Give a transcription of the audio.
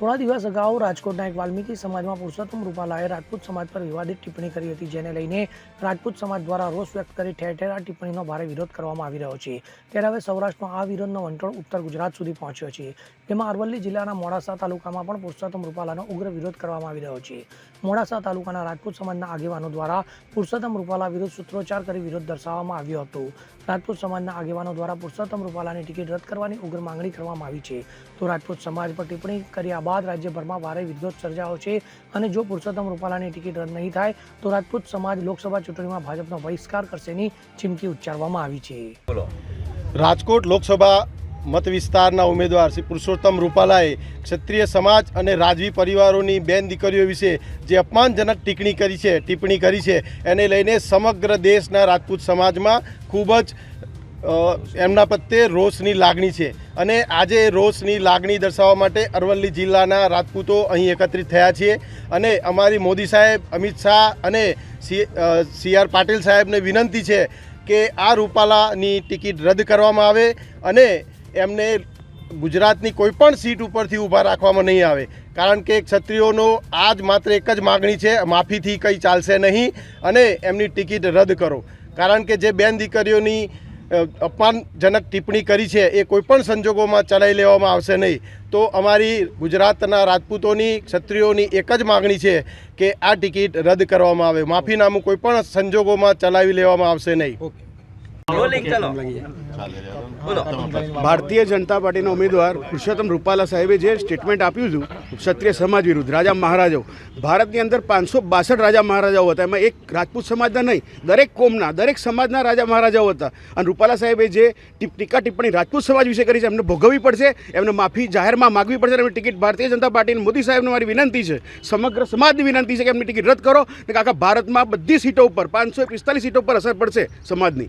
થોડા દિવસ અગાઉ રાજકોટના એક વાલ્મીકી સમાજમાં પુરુષોત્તમ રૂપાલાએ રાજપૂત સમાજ પર વિવાદિત ટિપ્પણી કરી હતી, જેને લઈને રાજપૂત સમાજ દ્વારા રોષ વ્યક્ત કરી ઠેર ઠેર આ ટિપ્પણીનો ભારે વિરોધ કરવામાં આવી રહ્યો છે. ત્યારે હવે સૌરાષ્ટ્રનો આ વિરોધનો વંટોળ ઉત્તર ગુજરાત સુધી પહોંચ્યો છે. જેમાં અરવલ્લી જિલ્લાના મોડાસા તાલુકામાં પણ પુરુષોત્તમ રૂપાલાનો ઉગ્ર વિરોધ કરવામાં આવી રહ્યો છે. મોડાસા તાલુકાના રાજપૂત સમાજના આગેવાનો દ્વારા પુરુષોત્તમ રૂપાલા વિરુદ્ધ સૂત્રોચ્ચાર કરી વિરોધ દર્શાવવામાં આવ્યો હતો. રાજપૂત સમાજના આગેવાનો દ્વારા પુરુષોત્તમ રૂપાલાની ટિકિટ રદ કરવાની ઉગ્ર માંગણી કરવામાં આવી છે. તો રાજપૂત સમાજ પર ટિપ્પણી કર્યા બાદ રાજ્યભરમાં ભારે વિરોધ સર્જાયો છે અને જો પુરુષોત્તમ રૂપાલાની ટિકિટ રદ નહીં થાય તો રાજપૂત સમાજ લોકસભા ચૂંટણીમાં ભાજપનો બહિષ્કાર કરશેની ચીમકી ઉચ્ચારવામાં આવી છે. રાજકોટ લોકસભા મત વિસ્તારના ઉમેદવાર શ્રી પુરુષોત્તમ રૂપાલાએ ક્ષત્રિય સમાજ અને રાજવી પરિવારોની બેન દીકરીઓ વિશે જે અપમાનજનક ટિપ્પણી કરી છે ટિપ્પણી કરી છે એને લઈને સમગ્ર દેશના રાજપૂત સમાજમાં ખૂબ જ એમના પ્રત્યે રોષની લાગણી છે. અને આજે રોષની લાગણી દર્શાવવા માટે અરવલ્લી જિલ્લાના રાજપૂતો અહીં એકત્રિત થયા છીએ. અને અમારી મોદી સાહેબ, અમિત શાહ અને સી આર પાટીલ સાહેબને વિનંતી છે કે આ રૂપાલાની ટિકિટ રદ કરવામાં આવે અને એમને ગુજરાતની કોઈપણ સીટ ઉપરથી ઊભા રાખવામાં નહીં આવે. કારણ કે ક્ષત્રિયોનો આ જ માત્ર એક જ માગણી છે, માફીથી કંઈ ચાલશે નહીં અને એમની ટિકિટ રદ કરો. કારણ કે જે બેન દીકરીઓની અપમાનજનક ટિપ્પણી કરી છે, એ કોઈપણ સંજોગોમાં ચલાવી લેવામાં આવશે નહીં. તો અમારી ગુજરાતના રાજપૂતોની, ક્ષત્રિયોની એક જ માગણી છે કે આ ટિકિટ રદ કરવામાં આવે. માફીનામું કોઈપણ સંજોગોમાં ચલાવી લેવામાં આવશે નહીં. બોલો ભારતીય જનતા પાર્ટીના ઉમેદવાર પુરુષોત્તમ રૂપાલા સાહેબે જે સ્ટેટમેન્ટ આપ્યું હતું ક્ષત્રિય સમાજ વિરુદ્ધ રાજા મહારાજાઓ. ભારતની અંદર પાંચસો બાસઠ રાજા મહારાજાઓ હતા. એમાં એક રાજપૂત સમાજના નહીં દરેક કોમના દરેક સમાજના રાજા મહારાજાઓ હતા. અને રૂપાલા સાહેબે જે ટીપ- ટીકા ટિપ્પણી રાજપૂત સમાજ વિશે કરી છે એમને ભોગવવી પડશે એમને માફી જાહેરમાં માગવી પડશે અને એમની ટિકિટ ભારતીય જનતા પાર્ટીની મોદી સાહેબને મારી વિનંતી છે સમગ્ર સમાજની વિનંતી છે કે એમની ટિકિટ રદ કરો ને આખા ભારતમાં બધી સીટો ઉપર પાંચસો પિસ્તાલીસ સીટો ઉપર અસર પડશે સમાજની.